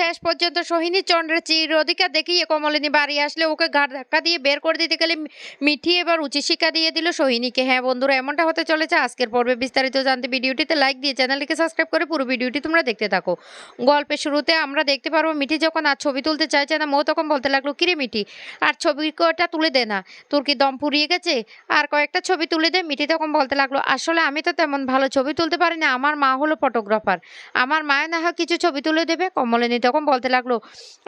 শেষ পর্যন্ত সোহিনী চন্দ্রের চির অধিকার দেখিয়ে কমলিনী বাড়ি আসলে ওকে ঘাট ধাক্কা দিয়ে বের করে দিতে গেলে মিঠি এবার উচিত শিক্ষা দিয়ে দিল সোহিনীকে। হ্যাঁ বন্ধুরা, এমনটা হতে চলেছে আজকের পর্বে। বিস্তারিত জানতে ভিডিওটিতে লাইক দিয়ে চ্যানেলটিকে সাবস্ক্রাইব করে পুরো ভিডিওটি তোমরা দেখতে থাকো। গল্পের শুরুতে আমরা দেখতে পারব মিঠি যখন আর ছবি তুলতে চাইছে না, মৌ তখন বলতে লাগল, কিরে মিঠি, আর ছবি কটা তুলে দে না? তোর কি দম ফুরিয়ে গেছে? আর কয়েকটা ছবি তুলে দে। মিঠি তখন বলতে লাগল, আসলে আমি তো তেমন ভালো ছবি তুলতে পারি না। আমার মা হলো ফটোগ্রাফার আমার মায়ের না হয় কিছু ছবি তুলে দেবে? কমলিনী তখন বলতে লাগল,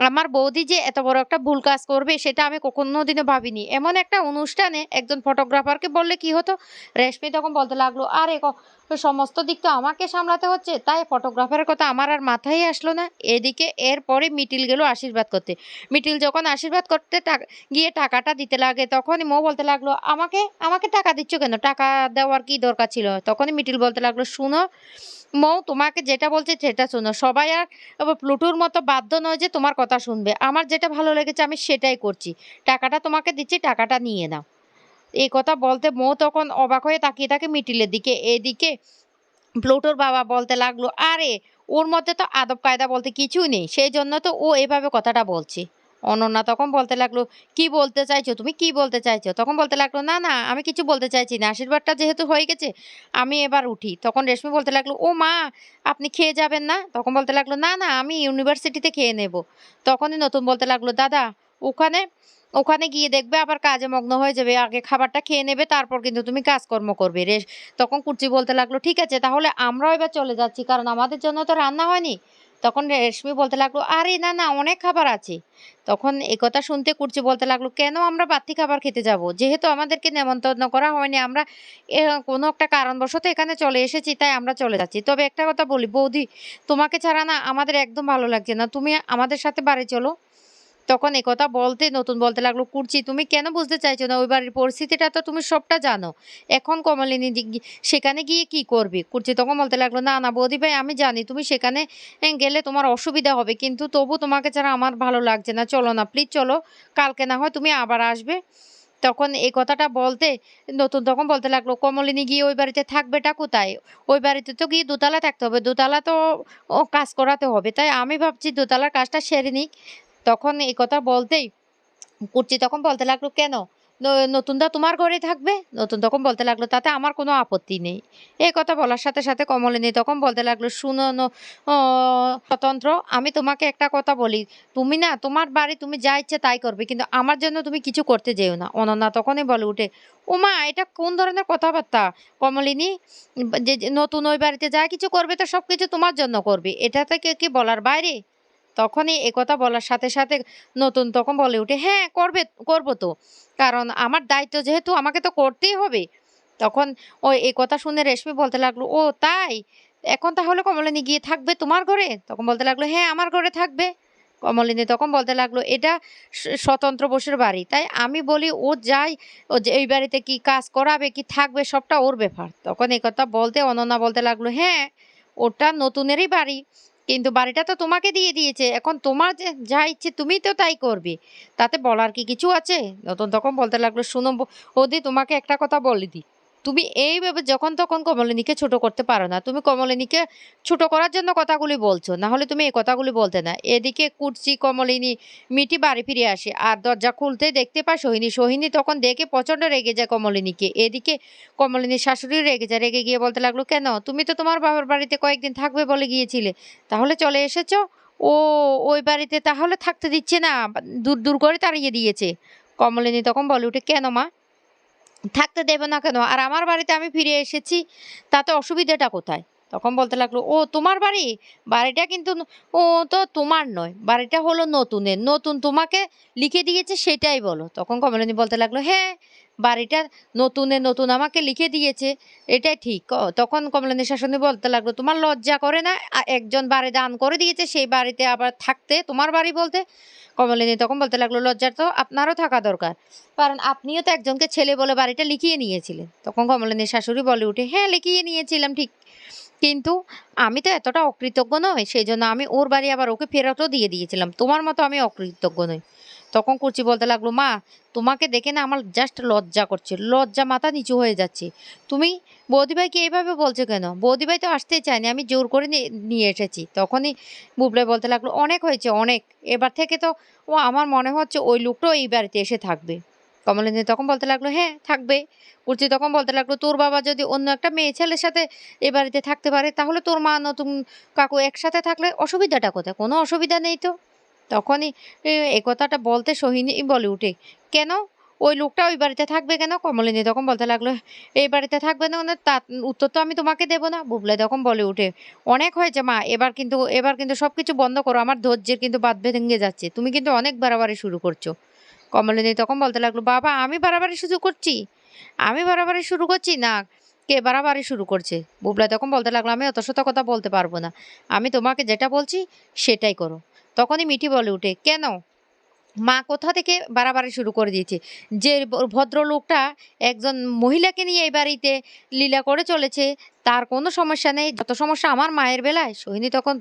আমার বৌদি যে এত বড় একটা ভুল কাজ করবে, সেটা আমি কখনো দিনও ভাবিনি। এমন একটা অনুষ্ঠানে একজন ফটোগ্রাফারকে বললে কি হতো? রেশমি তখন বলতে লাগল, আরে সমস্ত দিক তো আমাকে সামলাতে হচ্ছে, তাই ফটোগ্রাফারের কথা আমার আর মাথায় আসলো না। এদিকে এরপরে মিটিল গেল আশীর্বাদ করতে। মিটিল যখন আশীর্বাদ করতে গিয়ে টাকাটা দিতে লাগে, তখনই মো বলতে লাগল, আমাকে আমাকে টাকা দিচ্ছ কেন? টাকা দেওয়ার কি দরকার ছিল? তখনই মিটিল বলতে লাগল, শুনো মৌ, তোমাকে যেটা বলছে সেটা শোনো। সবাই আর প্লুটুর মতো বাধ্য নয় যে তোমার কথা শুনবে। আমার যেটা ভালো লেগেছে আমি সেটাই করছি। টাকাটা তোমাকে দিচ্ছি, টাকাটা নিয়ে নাও। এই কথা বলতে মৌ তখন অবাক হয়ে তাকিয়ে থাকে মিটিলের দিকে। এদিকে প্লুটোর বাবা বলতে লাগল, আরে, ওর মধ্যে তো আদব কায়দা বলতে কিছুই নেই। সেই জন্য তো ও এভাবে কথাটা বলছে। অনন্যা তখন বলতে লাগল, কি বলতে চাইছো? তুমি কি বলতে চাইছো? তখন বলতে লাগল, না না, আমি কিছু বলতে চাইছি না, আশীর্বাদটা যেহেতু হয়ে গেছে, আমি এবার উঠি। তখন রেশমি বলতে লাগল, ও মা, আপনি খেয়ে যাবেন না? তখন বলতে লাগল, না না, আমি ইউনিভার্সিটিতে খেয়ে নেব। তখনই নতুন বলতে লাগল, দাদা, ওখানে ওখানে গিয়ে দেখবে আবার কাজে মগ্ন হয়ে যাবে, আগে খাবারটা খেয়ে নেবে, তারপর কিন্তু তুমি কাজকর্ম করবে। রে তখন কুচি বলতে লাগল, ঠিক আছে, তাহলে আমরাও এবার চলে যাচ্ছি, কারণ আমাদের জন্য তো রান্না হয়নি। তখন রেশমি বলতে লাগল, আরে না না, অনেক খাবার আছে। তখন একথা কথা শুনতে কুরচি বলতে লাগল, কেন আমরা বাড়তি খাবার খেতে যাব? যেহেতু আমাদেরকে নেমন্তন্ন করা হয়নি, আমরা কোনো একটা কারণবশত এখানে চলে এসেছি, তাই আমরা চলে যাচ্ছি। তবে একটা কথা বলি, বৌদি, তোমাকে ছাড়া না আমাদের একদম ভালো লাগছে না। তুমি আমাদের সাথে বাড়ি চলো। তখন একথা বলতে, নতুন বলতে লাগল, কুর্চি, তুমি কেন বুঝতে চাইছো না? ওই বাড়ির পরিস্থিতিটা তো তুমি সবটা জানো। এখন কমলিনী সেখানে গিয়ে কি করবে? কুর্চি তখন বলতে লাগল, না না, বৌদি ভাই, আমি জানি তুমি সেখানে গেলে তোমার অসুবিধা হবে, কিন্তু তবু তোমাকে ছাড়া আমার ভালো লাগছে না। চলো না প্লিজ চলো। কালকে না হয় তুমি আবার আসবে। তখন এই কথাটা বলতে, নতুন তখন বলতে লাগল, কমলিনী গিয়ে ওই বাড়িতে থাকবেটা কোথায়? ওই বাড়িতে তো গিয়ে দোতলা থাকতে হবে। দোতলা তো, ও, কাজ করাতে হবে। তাই আমি ভাবছি দোতলার কাজটা সেরে নিক। তখন এই কথা বলতেই কুর্চি তখন বলতে লাগল, কেন? নতুনদা তোমার ঘরে থাকবে? নতুন তখন বলতে লাগল, তাতে আমার কোনো আপত্তি নেই। এই কথা বলার সাথে সাথে কমলিনী তখন বলতে লাগল, শুনো স্বতন্ত্র, আমি তোমাকে একটা কথা বলি। তুমি না, তোমার বাড়ি তুমি যা ইচ্ছে তাই করবে, কিন্তু আমার জন্য তুমি কিছু করতে যেও না। অনন্যা তখনই বলে উঠে ওমা এটা কোন ধরনের কথাবার্তা? কমলিনী, যে নতুন ওই বাড়িতে যা কিছু করবে, তো সব কিছু তোমার জন্য করবে। এটা থেকে কি বলার বাইরে? তখনই একথা বলার সাথে সাথে নতুন তখন বলে উঠে হ্যাঁ করবে, করব তো। কারণ আমার দায়িত্ব যেহেতু আমাকে তো করতেই হবে। তখন ও এই কথা শুনে রেশমি বলতে লাগল, ও, তাই? এখন তাহলে কমলিনী গিয়ে থাকবে তোমার ঘরে? তখন বলতে লাগল হ্যাঁ আমার ঘরে থাকবে। কমলিনী তখন বলতে লাগল, এটা স্বতন্ত্র বসুর বাড়ি। তাই আমি বলি, ও যাই, ও যে এই বাড়িতে কি কাজ করাবে, কি থাকবে, সবটা ওর ব্যাপার। তখন এই কথা বলতে অনন্যা বলতে লাগল হ্যাঁ ওটা নতুনেরই বাড়ি। কিন্তু বাড়িটা তো তোমাকে দিয়ে দিয়েছে। এখন তোমার যে ইচ্ছে তুমি তো তাই করবে। তাতে বলার কি কিছু আছে? নতুন তখন বলতে লাগল, শুনো বৌদি, তোমাকে একটা কথা বলে দিই। তুমি এইভাবে যখন তখন কমলিনীকে ছোট করতে পারো না। তুমি কমলিনীকে ছোট করার জন্য কথাগুলি বলছো, না হলে তুমি এই কথাগুলি বলতে না। এদিকে কুর্চি কমলিনী মিটি বাড়ি ফিরে আসে আর দরজা খুলতে দেখতে পায় সোহিনী। সোহিনী তখন দেখে প্রচণ্ড রেগে যায় কমলিনীকে। এদিকে কমলিনীর শাশুড়ি রেগে যায়, রেগে গিয়ে বলতে লাগল, কেন? তুমি তো তোমার বাবার বাড়িতে কয়েকদিন থাকবে বলে গিয়েছিলে। তাহলে চলে এসেছ? ও, ওই বাড়িতে তাহলে থাকতে দিচ্ছে না। দূর দূর করে তাড়িয়ে দিয়েছে। কমলিনী তখন বলে উঠে কেন মা? থাকতে দেবে না কেন? আর আমার বাড়িতে আমি ফিরে এসেছি তাতে অসুবিধাটা কোথায়? তখন বলতে লাগল, ও, তোমার বাড়ি? বাড়িটা কিন্তু ও তো তোমার নয়, বাড়িটা হলো নতুনের। নতুন তোমাকে লিখে দিয়েছে সেটাই বলো। তখন কমলিনী বলতে লাগল হ্যাঁ বাড়িটা নতুনে নতুন আমাকে লিখে দিয়েছে, এটাই ঠিক। তখন কমলিনী শাসনী বলতে লাগল, তোমার লজ্জা করে না একজন বাড়ি দান করে দিয়েছে, সেই বাড়িতে আবার থাকতে তোমার বাড়ি বলতে? কমলিনী তখন বলতে লাগল, লজ্জার তো আপনারও থাকা দরকার, কারণ আপনিও তো একজনকে ছেলে বলে বাড়িটা লিখিয়ে নিয়েছিলেন। তখন কমলিনীর শাশুড়ি বলে উঠে হ্যাঁ লিখিয়ে নিয়েছিলাম, ঠিক কিন্তু আমি তো এতটা অকৃতজ্ঞ নয় সেই জন্য আমি ওর বাড়ি আবার ওকে ফেরতও দিয়ে দিয়েছিলাম। তোমার মতো আমি অকৃতজ্ঞ নই। তখন কুচি বলতে লাগল, মা, তোমাকে দেখে না আমার জাস্ট লজ্জা করছে। লজ্জা মাথা নিচু হয়ে যাচ্ছে। তুমি বৌদিভাইকে এইভাবে বলছো কেন? বৌদিভাই তো আসতেই চায়নি, আমি জোর করে নিয়ে- নিয়ে এসেছি। তখনই বুবলাই বলতে লাগল, অনেক হয়েছে, অনেক। এবার থেকে তো ও আমার মনে হচ্ছে ওই লোকটাও এই বাড়িতে এসে থাকবে। কমলিনী তখন বলতে লাগল হ্যাঁ থাকবে। কুচি তখন বলতে লাগল, তোর বাবা যদি অন্য একটা মেয়ে ছেলের সাথে এ বাড়িতে থাকতে পারে, তাহলে তোর মা, নতুন কাকু একসাথে থাকলে অসুবিধাটা কোথায়? কোনো অসুবিধা নেই তো? তখনই, এ- কথাটা বলতে সোহিনী বলে উঠে, কেন? ওই লোকটা ওই বাড়িতে থাকবে কেন? কমলিনী তখন বলতে লাগল, এই বাড়িতে থাকবে না মানে তার উত্তর তো আমি তোমাকে দেবো না। বুবলাই তখন বলে উঠে, অনেক হয়েছে মা, এবার কিন্তু এবার কিন্তু সব কিছু বন্ধ করো, আমার ধৈর্যের কিন্তু বাদ ভেঙে যাচ্ছে। তুমি কিন্তু অনেক বাড়াবাড়ি শুরু করছ। কমলিনী তখন বলতে লাগল, বাবা, আমি বাড়াবাড়ি শুরু করছি। আমি বাড়াবাড়ি শুরু করছি? না, কে বাড়াবাড়ি শুরু করছে? বুবলা তখন বলতে লাগল, আমি অত শত কথা বলতে পারব না। আমি তোমাকে যেটা বলছি, সেটাই করো। তখনই মিঠি বলে উঠে, কেন? মা কোথা থেকে বাড়াবাড়ি শুরু করে দিয়েছে? যে ভদ্রলোকটা একজন মহিলাকে নিয়ে এই বাড়িতে লীলা করে চলেছে, তার কোনো সমস্যা নেই। যত সমস্যা আমার মায়ের বেলায়? সোহিনী তখন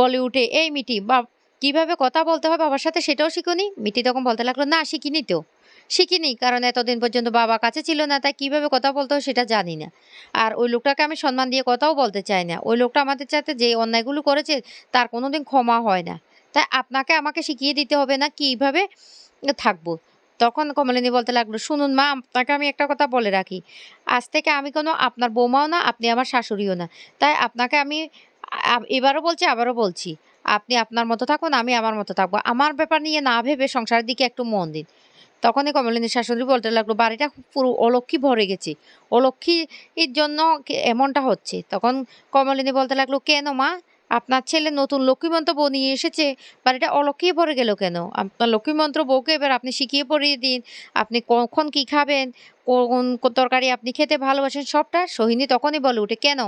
বলে উঠে, এই মিঠি বা কীভাবে কথা বলতে হবে বাবার সাথে সেটাও শিখুনি। মিটি তখন বলতে লাগল, না, শিখিনি তো। শিখিনি, কারণ এতদিন পর্যন্ত বাবা কাছে ছিল না, তাই কীভাবে কথা বলতে হয় সেটা জানি না। আর ওই লোকটাকে আমি সম্মান দিয়ে কথাও বলতে চাই না। ওই লোকটা আমাদের সাথে যে অন্যায়গুলো করেছে, তার কোনোদিন ক্ষমা হয় না। তাই আপনাকে আমাকে শিখিয়ে দিতে হবে না কীভাবে থাকব। তখন কমলিনী বলতে লাগল, শুনুন মা, আপনাকে আমি একটা কথা বলে রাখি। আজ থেকে আমি কোনো আপনার বৌমাও না, আপনি আমার শাশুড়িও না। তাই আপনাকে আমি এবারও বলছি, আবারও বলছি। আপনি আপনার মতো থাকুন, আমি আমার মতো থাকব। আমার ব্যাপার নিয়ে না ভেবে সংসারের দিকে একটু মন দিন। তখনই কমলিনী শাশুড়ি বলতে লাগল, বাড়িটা পুরো অলক্ষী ভরে গেছে। অলক্ষীর জন্য এমনটা হচ্ছে। তখন কমলিনী বলতে লাগল, কেন মা? আপনার ছেলে নতুন লক্ষ্মীমন্ত্র বউ নিয়ে এসেছে। বাড়িটা অলক্ষী ভরে গেল কেন? আপনার লক্ষ্মীমন্ত্র বউকে এবার আপনি শিখিয়ে পড়িয়ে দিন। আপনি কখন কি খাবেন? কোন তরকারি আপনি খেতে ভালোবাসেন? সবটা সোহিনী তখনই বলে উঠে, কেন?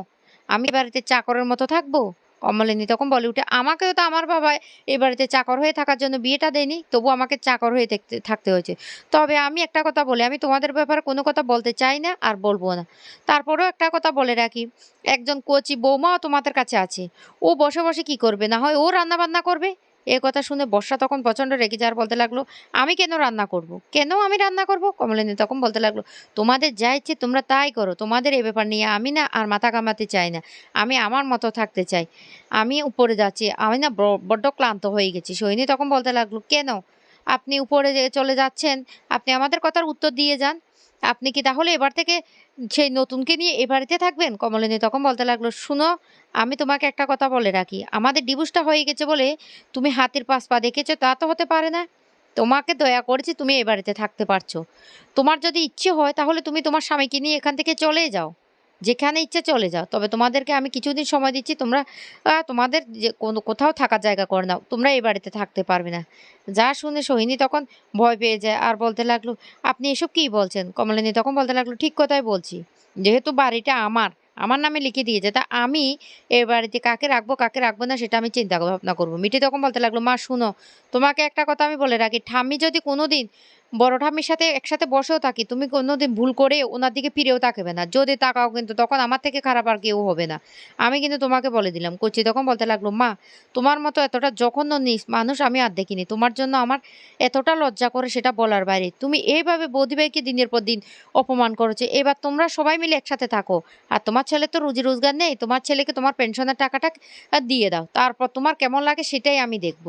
আমি বাড়িতে চাকরের মতো থাকব? কমলিনী তখন বলে উঠে, আমাকেও তো আমার বাবা এই বাড়িতে চাকর হয়ে থাকার জন্য বিয়েটা দেয়নি, তবু আমাকে চাকর হয়ে থাকতে থাকতে হয়েছে। তবে আমি একটা কথা বলি, আমি তোমাদের ব্যাপারে কোনো কথা বলতে চাই না আর বলব না। তারপরেও একটা কথা বলে রাখি, একজন কচি বৌমাও তোমাদের কাছে আছে। ও বসে বসে কি করবে? না হয় ও রান্না বান্না করবে? এ কথা শুনে বর্ষা তখন প্রচণ্ড রেগে যাওয়ার বলতে লাগল, আমি কেন রান্না করব। কেন আমি রান্না করব? কমলিনী তখন বলতে লাগল, তোমাদের যা ইচ্ছে তোমরা তাই করো, তোমাদের এ ব্যাপার নিয়ে আমি না আর মাথা কামাতে চাই না, আমি আমার মতো থাকতে চাই, আমি উপরে যাচ্ছি, আমি না বড্ড ক্লান্ত হয়ে গেছি। সোহিনী তখন বলতে লাগল, কেন? আপনি উপরে চলে যাচ্ছেন, আপনি আমাদের কথার উত্তর দিয়ে যান, আপনি কি তাহলে এবার থেকে সেই নতুনকে নিয়ে এ বাড়িতে থাকবেন? কমলিনী তখন বলতে লাগল, শুনো, আমি তোমাকে একটা কথা বলে রাখি। আমাদের ডিভোর্সটা হয়ে গেছে বলে তুমি হাতের পাশ পা দেখেছ, তা তো হতে পারে না। তোমাকে দয়া করেছি তুমি এ বাড়িতে থাকতে পারছ। তোমার যদি ইচ্ছে হয় তাহলে তুমি তোমার স্বামীকে নিয়ে এখান থেকে চলে যাও। যেখানে ইচ্ছে চলে যাও। তবে তোমাদেরকে আমি কিছুদিন সময় দিচ্ছি, তোমরা তোমাদের যে কোনো, কোথাও থাকার জায়গা করে নাও। তোমরা এই বাড়িতে থাকতে পারবে না। যা শুনে সোহিনী তখন ভয় পেয়ে যায় আর বলতে লাগল, আপনি এসব কী বলছেন? কমলিনী তখন বলতে লাগল, ঠিক কথাই বলছি। যেহেতু বাড়িটা আমার আমার নামে লিখে দিয়েছে, তা আমি এ বাড়িতে কাকে রাখব কাকে রাখব না সেটা আমি চিন্তা ভাবনা করব। মিঠি তখন বলতে লাগল, মা, শুনো, তোমাকে একটা কথা আমি বলে রাখি। ঠাম্মি যদি কোনো দিন বড় ঠাম্মির সাথে একসাথে বসেও থাকি, তুমি কোনোদিন ভুল করে ওনার দিকে ফিরেও তাকাবে না। যদি তাকাও কিন্তু তখন আমার থেকে খারাপ আর কেউ হবে না। আমি কিন্তু তোমাকে বলে দিলাম, কচি তখন বলতে লাগল, মা, তোমার মতো এতটা জঘন্য নিস, মানুষ আমি আর দেখিনি। তোমার জন্য আমার এতটা লজ্জা করে সেটা বলার বাইরে। তুমি এইভাবে বৌদিভাইকে দিনের পর দিন অপমান করেছে। এবার তোমরা সবাই মিলে একসাথে থাকো। আর তোমার ছেলে তো রুজি রোজগার নেই, তোমার ছেলেকে তোমার পেনশনের টাকাটা দিয়ে দাও। তারপর তোমার কেমন লাগে সেটাই আমি দেখব।